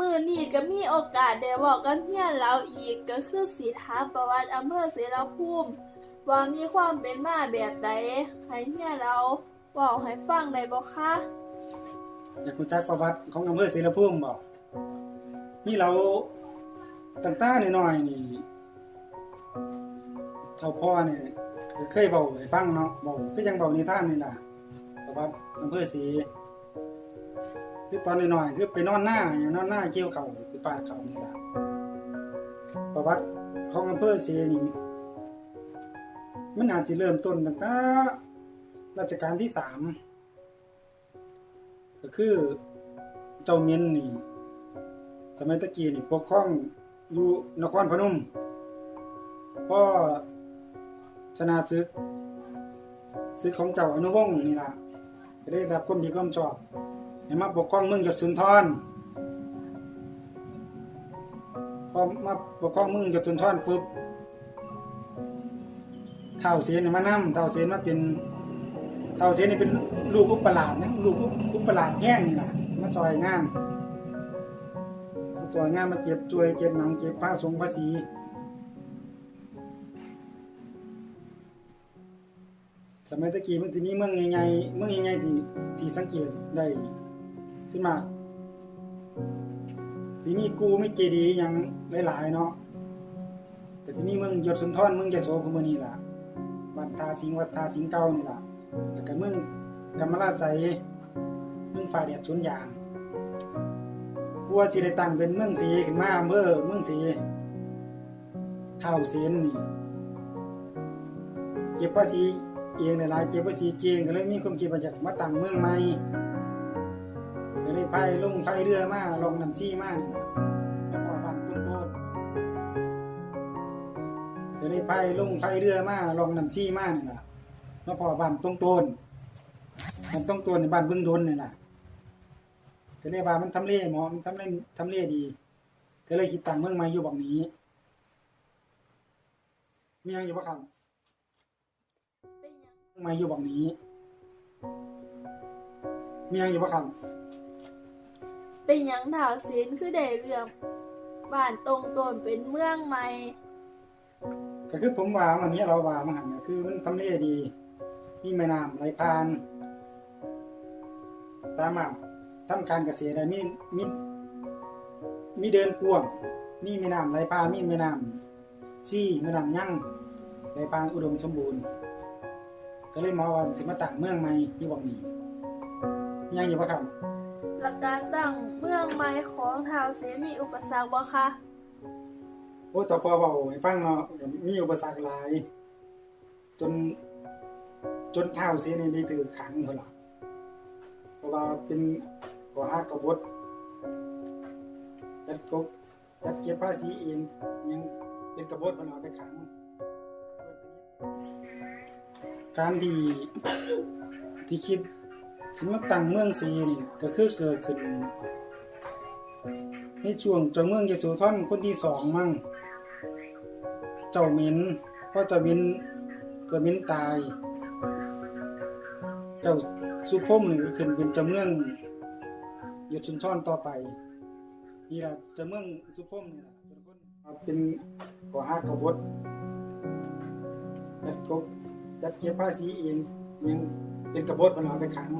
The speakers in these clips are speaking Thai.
มือนี้ก็มีโอกาสได้บอกกับเฮียเราอีกก็คือสีถามประวัติอำเภอเสรภูมิว่ามีความเป็นมาแบบใดให้เฮียเราบอกให้ฟังได้บ่คะอยากรู้จักประวัติของอำเภอศรีละพุ่มบอกนี่เราตั้งแต่น้อยๆนี่เท่าพ่อเนี่ยเคยเบาให้ฟังเนาะเบาคือยังเบานิทานนี่ล่ะประวัติอำเภอศรี คือตอนน้อยๆคือไปนอนหน้าอย่างนอนหน้าเกี่ยวเขาสิป่าเขานี่ล่ะประวัติของอำเภอศรีนี่มันอาจจะเริ่มต้นตั้งแต่รัชกาลที่สามก็คือเจ้าเมียนนี่ สมัยตะกี้นี่ปกครองอยู่นครพนมพ่อชนะศึกศึกของเจ้าอนุวงศ์นี่ล่ะได้รับความดีความชอบ ให้มาปกครองเมืองหยดสุนทรพอมาปกครองเมืองหยดสุนทรปุ๊บเท่าเสียนนี่มานํเท่าเสียนมาเป็นเท่าเสียนี่เป็นลูกอุปราชนะลูกอุปราชแห้งนี่นะมาจอยงานมาจอยงานมาเก็บจวยเก็บหนังเก็บผ้าสงผ้าสีสมัยตะกี้มันจะมีเมืองใหญ่ๆเมืองใหญ่ๆที่ที่สังเกตได้ ขึ้นมาที่มีกูไมีเจดีย์อย่างหลายๆเนาะแต่ที่มีเมืองยศสุนทรมืองยโสขมือนี้ล่ะบ้านทาสิงห์วัดทาสิงห์เก่านี่ล่ะแล้วก็มืองกำมะลาไสมืองฝ่ายเดียดสวนยางกลัวสิได้ตั้งเป็นเมืองสีขึ้นมาอำเภอเมืองสีเท่าเสียนนี่เก็บภาษีเองหลายๆเก็บภาษีเก่งก็เลยมีความคิดว่าอยากมาตั้งเมืองใหม่ พายลงพายเรือมาลงน้ำซี่มานี่ล่ะแล้วก็บ้านต้นต้นก็เลยพายลงพายเรือมาลงน้ำซี่มานี่ล่ะแล้วพอบ้านตรงโตนมันตรงโตนในบ้านบึงดนนี่แหละก็เลยว่ามันทำเลเหมอมันทำเลทำเลดี ก็เลยคิดตั้งเมืองใหม่อยู่บักนี้มีหยังอยู่บ่ครับเป็นหยังเมืองใหม่อยู่บักนี้มีหยังอยู่บ่ครับ เป็นยังถาวศิลคือได้เรื่องบ้านตรงตนเป็นเมืองใหม่ก็คือผมว่ามันนี้เราว่ามันหันคือมันทำเลดี มีแม่น้ำไหลผ่านสามาทำการเกษตรได้มีมีมีเดินกว้างมีแม่น้ำไหลผ่าน มีแม่น้ำซี่แม่น้ำยั่งไหลผ่านอุดมสมบูรณ์ ก็เลยมองว่าสิมาตั้งเมืองใหม่ที่วังนี้มียังอยู่บ่ครับ หลักการตั้งเมืองใหม่ของถาวศิลป์มีอุปสรรคบ่คะโอ้ต่อพอเว้าให้ฟังเนาะมีอุปสรรคหลาย จน จนเท้าเสียนี่ได้ถือขังเท่าล่ะเพราะว่าเป็นก่อฮักกบฏจัดกบจัดเก็บภาษีเองยังเป็นกบฏมันเอาไปขัง การที่ที่คิด สิมาตั้งเมืองศรีนี่ก็คือเกิดขึ้นในช่วงเจ้าเมืองยโสธรคนที่สองมั่ง เจ้ามินพราะเจ้ามินเกิดมินตาย เจ้าสุพมนี่ก็ขึ้นเป็นเจ้าเมืองยศชุนช่อนต่อไปนี่ล่ะเจ้าเมืองสุพมนี่ล่ะเป็นคนเป็นก่อฮักกบฏจัดกบจัดเก็บภาษีเองยังเป็นกบฏมันเอาไปขัง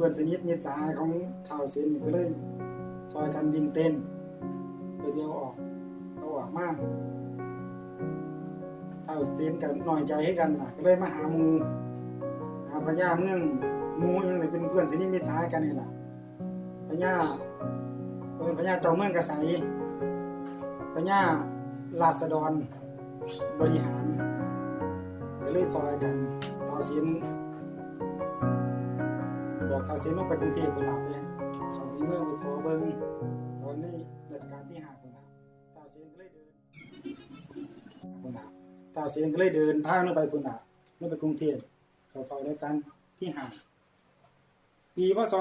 พื่อนสนิทมิตรสหายของข่าวเสียนก็เลยซอยกันวิ่งเต้นไปเดียวออกเอาออกมากเท่าเสียนกันหน่อยใจให้กันล่ะก็เลยมาหาหมูหาพญาเมืองหมูยังเลยเป็นเพื่อนสนิทมิตรสหายกันนี่แหละพญาเป็นพญาเจ้าเมืองกระใสพญาราษฎรบริหารก็เลยซอยกันเท่าเสียน บอกเท่าเสียนลงไปกรุงเทพไปหลับเลยเขาในเมืองไปขอเบิ่งตอนนี้ราชการที่หาคนละตาเสียงก็เลยเดินคนละตาเสียงก็เลยเดินทางลงไปคนละลงไปกรุงเทพเขาเฝ้าราชการที่หาปีพศ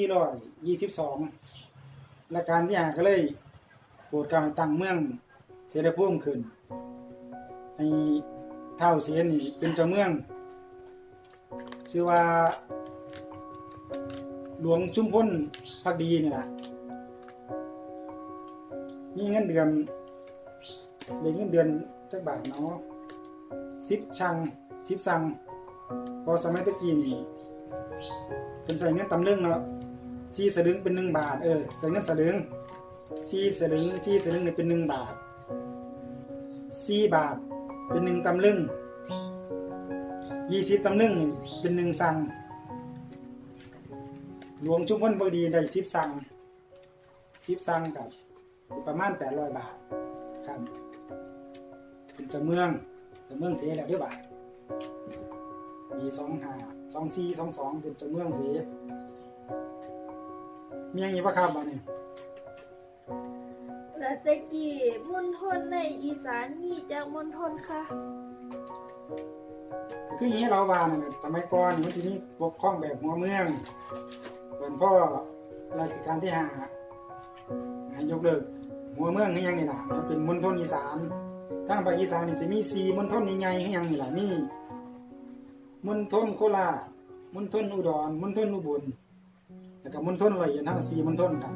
2422ราชการที่หาก็เลยโปรดกาให้ตั้งเมืองเสรภูมิขึ้นให้เท่าเสียนนี่เป็นเจ้าเมืองชื่อว่า หลวงชุมพลพักดีนี่แหละมีเงินเดือนได้เงินเดือนจักบาทเนาะสิบชังสิบสังพอสมัยตะกี้นี่เป็นใส่เงินตำลึงเนาะสี่สลึงเป็นหนึ่งบาท เออใส่เงินสลึงสี่สลึงสี่สลึงเนี่ยเป็นหนึ่งบาทสี่บาทเป็นหนึ่งตำลึงยี่สิบตำลึงนี่เป็นหนึ่งสัง รวมชุมพลพอดีได้สิบสังสิบสังกับประมาณแปดร้อยบาทครับเป็นเจ้าเมืองเจ้าเมืองเสียแล้วด้วยบาทมีสองหาสองสี่สองสองเป็นเจ้าเมืองเสียมีอย่างนี้ปะครับบ้านนี้และตะกี้มณฑลในอีสานมีจากมณฑลค่ะก็คืออย่างนี้เราว่านะสมัยก่อนมันที่นี่ปกครองแบบหัวเมือง เป็นพ่อราชการที่ห้าให้ยกเลิกหัวเมืองให้ยังนี่ล่ะมันเป็นมณฑลอีสานทางภาคอีสานนี่จะมีสี่มณฑลใหญ่ๆให้ยังนี่ล่ะมีมณฑลโคราชมณฑลอุดรมณฑลอุบลแล้วก็มณฑลร้อยเอ็ดทั้งสี่มณฑลครับ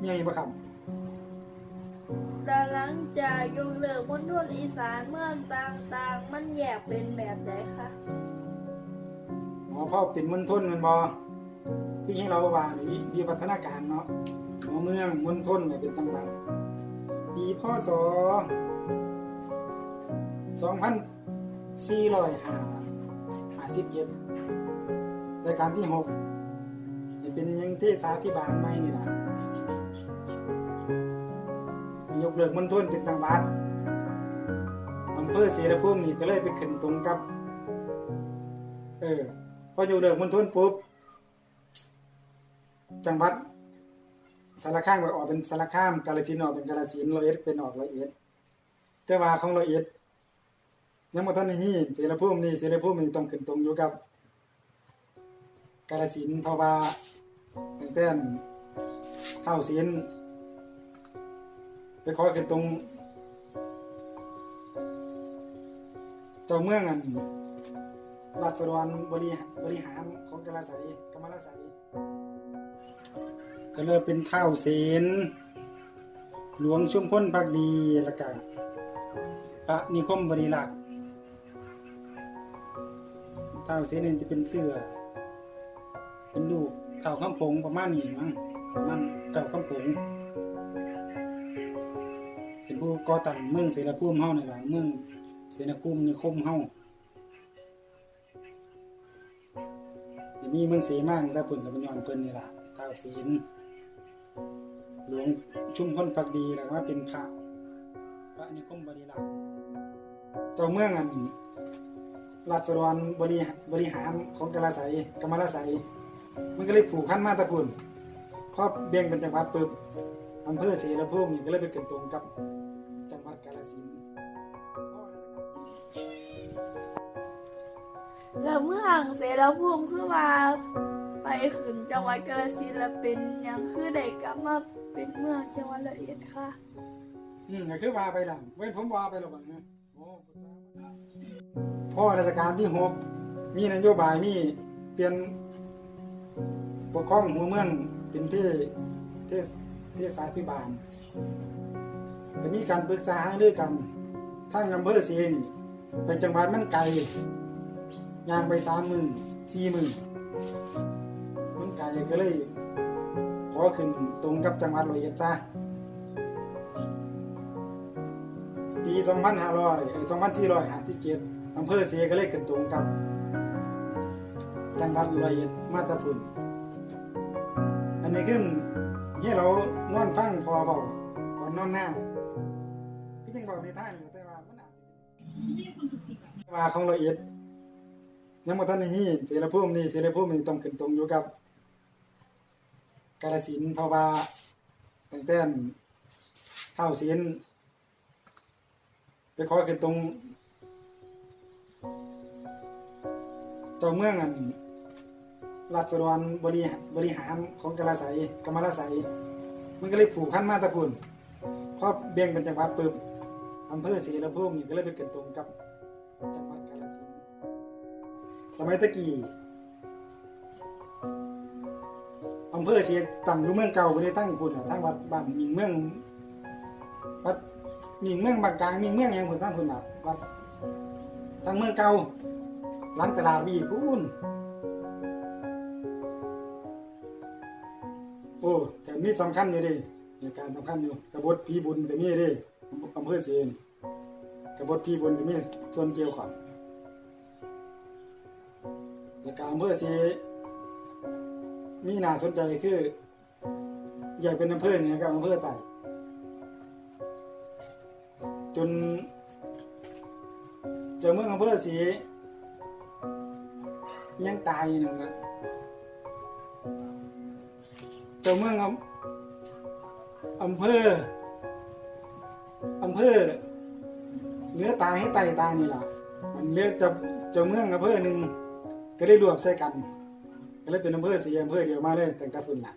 มีอะไรบ้างครับแต่หลังจากยกเลิกมณฑลอีสานเมืองต่างๆ มันแยกเป็นแบบไหนคะ อพ่อเป็นมณฑลมันบอที่ให้เราว่านี่วิวัฒนาการเนาะหัวเมืองมณฑลเนี่ยเป็นตำรับปีพศสองพันสี่ร้อยห้าห้าสิบเจ็ดรายการที่หกเป็นยังเทศาพิบาลไม่นี่นะยกเลิกมณฑลเป็นตังบัดอำเภอเสรภูมินี่ก็เลยไปขึ้นตรงกับ เออ พออยู่เลิกมณฑลปุ๊บจังหวัดสารคามไปออกเป็นสารคามกาฬสินธุ์ออกเป็นกาฬสินธุ์ร้อยเอ็ดเป็นออกร้อยเอ็ดแต่ว่าของร้อยเอ็ดยังบ่ทันได้มีเสรภูมินี่เสรภูมินี่ต้องขึ้นตรงอยู่กับกาฬสินธุ์เพราะว่าตั้งแต่เท่าเสียนไปขอขึ้นตรงเจ้าเมืองอัน ราชดรบริบริหารของกาลาไสยกรรมราไสยก็เลยเป็นเท่าเสนหลวงชุมพลพักดีล้วก็พระนิคมบริลักษ์เท่าเสนนี่จะเป็นเสื้อ เป็นลูกเท่าข้ามผงประมาณนี้มั้งประมาณเจ้าข้ามผงเป็นผู้ก่อตั้งเมืองเสรภูมิเฮาในี่ล่ะเมืองเสรภูมินิคมเฮา มีเมืองเสมางได้ผลกับยอนเพิ่นนี่ล่ะท้าวศีลหลวงชุ่มพลพักดีแล้วว่าเป็นพระพระนิคมบริลักษ์เจ้าเมืองอันราชดรบริบริหารของกาลาไสยกรรมราไสยมันก็เลยผูกพันมาตะพุ่นพอเบี่ยงเป็นจังหวัดปึ๊บอำเภอศรีละภูมินี่ก็เลยไปเกิดตรงกับจังหวัดกาฬสิน แล้วเมื่อห่างเสรภูมิคือว่าไปขึ้นจังหวัดกาฬสินธุ์แล้วเป็นหยังคือได้กลับมาเป็นเมืองจังหวัดละเอียดค่ะ อืมก็คือว่าไปแล้วเว้นผมว่าไปแล้วบัดนี้โอ้พ่อราชการที่หกมีนโยบายมีเปลี่ยนปกครองหัวเมืองเป็นที่เทศเทศสายพิบาลก็มีการปรึกษาหารือกันทางอำเภอเสียนไปจังหวัดมันไกล ย่างไปสามหมื่นสี่หมื่นมันไกลก็เลยขอขึ้นตรงกับจังหวัดร้อยเอ็ดจ้าปี2500เอ่ร้อ2457อำเภอเสก็เลยขึ้นตรงกับจังหวัดร้อยเอ็ดมาตาพุนอันนี้ขึ้นที่ยเรานอนฟังพอเบาก่อนนอนหน้าพี่ยังบอกในท่านอยู่แต่ว่ามันอาจจะว่าของร้อยเอ็ด ยังบ่ทันได้มีเสรภูมินี่เสรภูมินี่ต้องขึ้นตรงอยู่กับกาฬสินธุ์เพราว่าตั้งแต่เท่าเสียนไปขอขึ้นตรงเจ้าเมืองอันราชดรบริบริหารของกาลาไสยกรรมราไสยมันก็เลยผูกพันมาตะพุ่นพอเบี่ยงเป็นจังหวัดปึ๊บอำเภอศรีละภูมินี่ก็เลยไปเกิดตรงกับ สมัยตะกี้อำเภอเสียงตั้งอยู่เมืองเก่าบ่ได้ตั้งพุ่นน่ะทั้งวัดบ้านมีเมืองวัดมีเมืองบางกลางมีเมืองยังพุ่นทั้งพุ่นน่ะวัดทั้งเมืองเก่าหลังตลาดวีพุ่นโอ้แต่มีสำคัญอยู่เดิเหตุการณ์สำคัญอยู่กบฏพีบุญก็มีเดิอำเภอเสียนกบฏพีบุญก็มีส่วนเกี่ยวข้อง เหตุการอำเภอสีมีน่าสนใจคือ อยากเป็นอำเภอเหนือกับอำเภอใต้จนเจอเมืองอำเภอสียังตายหนึ่งอะเจอเมืองอำอำเภออำเภอเนื้อตายให้ไตตายนี่ล่ะเรียกจะเจอเมืองอำเภอหนึ่ง ก็ได้รวมใส่กัน ก็เลยเป็นอำเภอสีอำเภอเดียวมาเลยแต่งกระพุ่นน่ะ